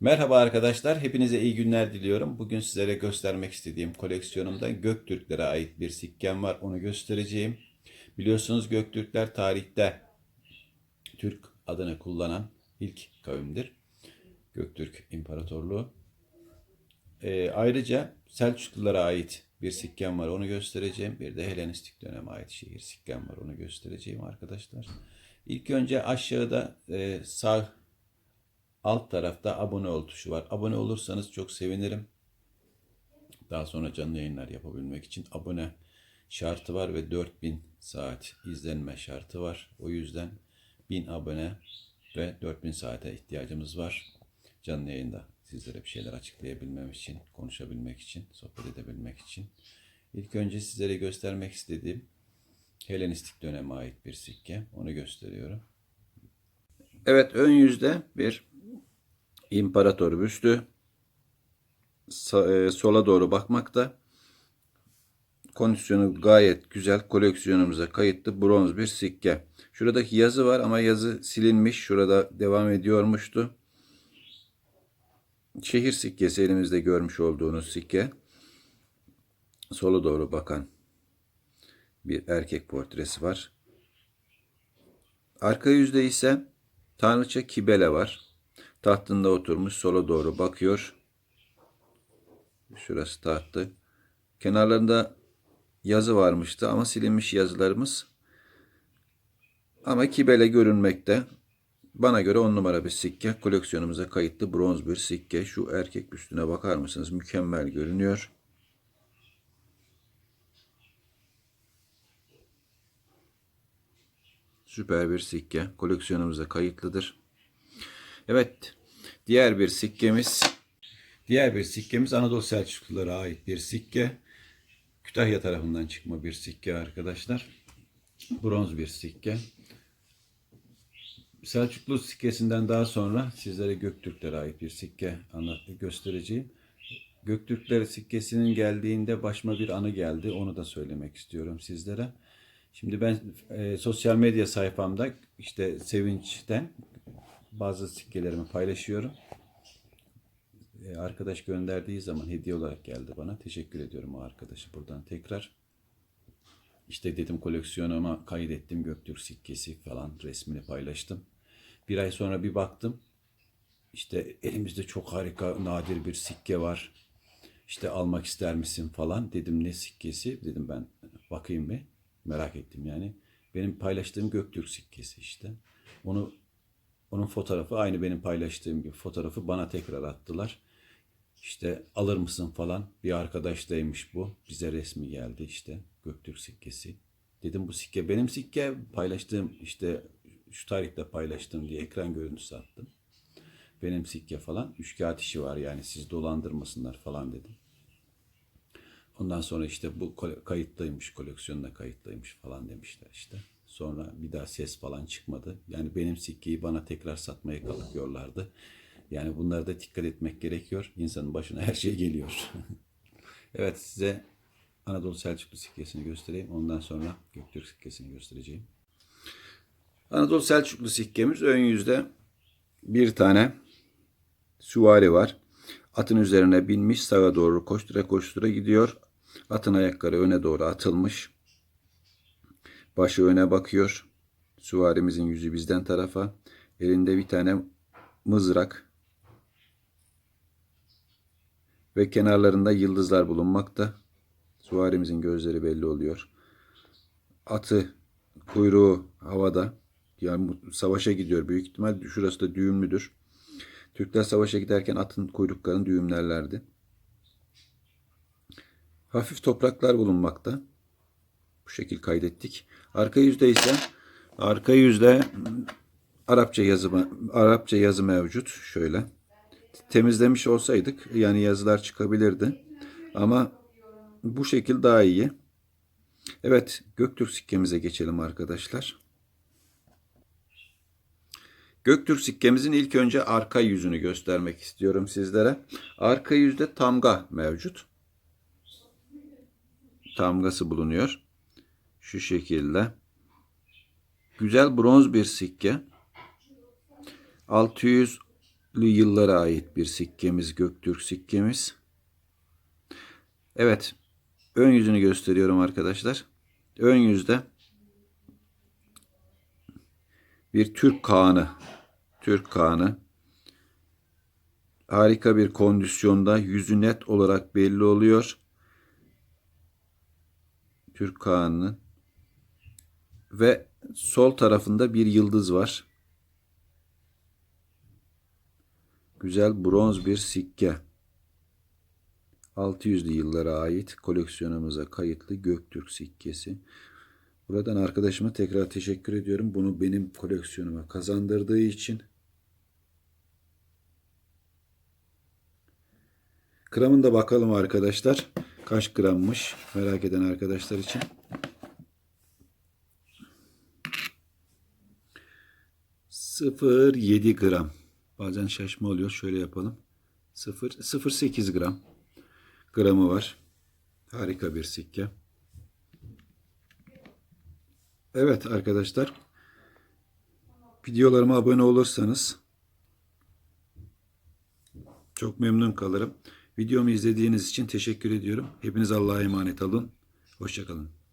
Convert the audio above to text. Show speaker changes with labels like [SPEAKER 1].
[SPEAKER 1] Merhaba arkadaşlar, hepinize iyi günler diliyorum. Bugün sizlere göstermek istediğim koleksiyonumda Göktürklere ait bir sikkem var, onu göstereceğim. Biliyorsunuz Göktürkler tarihte Türk adını kullanan ilk kavimdir. Göktürk İmparatorluğu. Ee, ayrıca Selçuklulara ait bir sikkem var, onu göstereceğim. Bir de Helenistik döneme ait şehir sikkem var, onu göstereceğim arkadaşlar. İlk önce aşağıda e, sağ Alt tarafta abone ol tuşu var. Abone olursanız çok sevinirim. Daha sonra canlı yayınlar yapabilmek için abone şartı var ve 4000 saat izlenme şartı var. O yüzden 1000 abone ve 4000 saate ihtiyacımız var. Canlı yayında sizlere bir şeyler açıklayabilmem için, konuşabilmek için, sohbet edebilmek için. İlk önce sizlere göstermek istediğim Helenistik döneme ait bir sikke. Onu gösteriyorum. Evet ön yüzde bir İmparator büstü e, sola doğru bakmakta. Kondisyonu gayet güzel. Koleksiyonumuza kayıtlı bronz bir sikke. Şuradaki yazı var ama yazı silinmiş. Şurada devam ediyormuştu. Şehir sikkesi elimizde görmüş olduğunuz sikke. Sola doğru bakan bir erkek portresi var. Arka yüzde ise Tanrıça Kibele var. Tahtında oturmuş sola doğru bakıyor. Şurası tahtı. Kenarlarında yazı varmıştı ama silinmiş yazılarımız. Ama Kibele görünmekte. Bana göre on numara bir sikke. Koleksiyonumuza kayıtlı bronz bir sikke. Şu erkek üstüne bakar mısınız? Mükemmel görünüyor. Süper bir sikke. Koleksiyonumuza kayıtlıdır. Evet. Diğer bir sikkemiz diğer bir sikkemiz Anadolu Selçuklulara ait bir sikke. Kütahya tarafından çıkma bir sikke arkadaşlar. Bronz bir sikke. Selçuklu sikkesinden daha sonra sizlere Göktürklere ait bir sikke anlat göstereceğim. Göktürkler sikkesinin geldiğinde başıma bir anı geldi. Onu da söylemek istiyorum sizlere. Şimdi ben e, sosyal medya sayfamda işte Sevinç'ten bazı sikkelerimi paylaşıyorum. E, arkadaş gönderdiği zaman hediye olarak geldi bana. Teşekkür ediyorum o arkadaşı buradan tekrar. İşte dedim koleksiyonuma kaydettim Göktürk sikkesi falan resmini paylaştım. Bir ay sonra bir baktım. İşte elimizde çok harika nadir bir sikke var. İşte almak ister misin falan. Dedim ne sikkesi? Dedim ben bakayım bir. Merak ettim yani. Benim paylaştığım Göktürk sikkesi işte. Onu onun fotoğrafı aynı benim paylaştığım gibi fotoğrafı bana tekrar attılar. İşte alır mısın falan. Bir arkadaştaymış bu. Bize resmi geldi işte Göktürk sikkesi. Dedim bu sikke benim sikke paylaştığım işte şu tarihte paylaştım diye ekran görüntüsü attım. Benim sikke falan. Üç kağıt işi var yani siz dolandırmasınlar falan dedim. Ondan sonra işte bu kayıtlıymış, koleksiyonda kayıtlıymış falan demişler işte. Sonra bir daha ses falan çıkmadı. Yani benim sikkeyi bana tekrar satmaya kalkıyorlardı. Yani bunlara da dikkat etmek gerekiyor. İnsanın başına her şey geliyor. evet size Anadolu Selçuklu sikkesini göstereyim. Ondan sonra Göktürk sikkesini göstereceğim. Anadolu Selçuklu sikkemiz ön yüzde bir tane süvari var. Atın üzerine binmiş sağa doğru koştura koştura gidiyor. Atın ayakları öne doğru atılmış. Başı öne bakıyor. Süvarimizin yüzü bizden tarafa. Elinde bir tane mızrak. Ve kenarlarında yıldızlar bulunmakta. Süvarimizin gözleri belli oluyor. Atı kuyruğu havada. Yani savaşa gidiyor. Büyük ihtimal şurası da düğümlüdür. Türkler savaşa giderken atın kuyruklarını düğümlerlerdi. Hafif topraklar bulunmakta. Bu şekil kaydettik. Arka yüzde ise arka yüzde Arapça yazı Arapça yazı mevcut. Şöyle. Temizlemiş olsaydık yani yazılar çıkabilirdi. Ama bu şekil daha iyi. Evet, Göktürk sikkemize geçelim arkadaşlar. Göktürk sikkemizin ilk önce arka yüzünü göstermek istiyorum sizlere. Arka yüzde tamga mevcut. Tamgası bulunuyor. Şu şekilde. Güzel bronz bir sikke. 600 yıllara ait bir sikkemiz, Göktürk sikkemiz. Evet, ön yüzünü gösteriyorum arkadaşlar. Ön yüzde bir Türk Kağanı. Türk Kağanı. Harika bir kondisyonda yüzü net olarak belli oluyor. Türk Kağanı'nın ve sol tarafında bir yıldız var. Güzel bronz bir sikke. 600'lü yıllara ait koleksiyonumuza kayıtlı Göktürk sikkesi. Buradan arkadaşıma tekrar teşekkür ediyorum. Bunu benim koleksiyonuma kazandırdığı için. Gramını da bakalım arkadaşlar. Kaç grammış merak eden arkadaşlar için. Sıfır yedi gram. Bazen şaşma oluyor. Şöyle yapalım. Sıfır, sıfır sekiz gram. Gramı var. Harika bir sikke. Evet arkadaşlar. Videolarıma abone olursanız çok memnun kalırım. Videomu izlediğiniz için teşekkür ediyorum. Hepiniz Allah'a emanet olun. Hoşçakalın.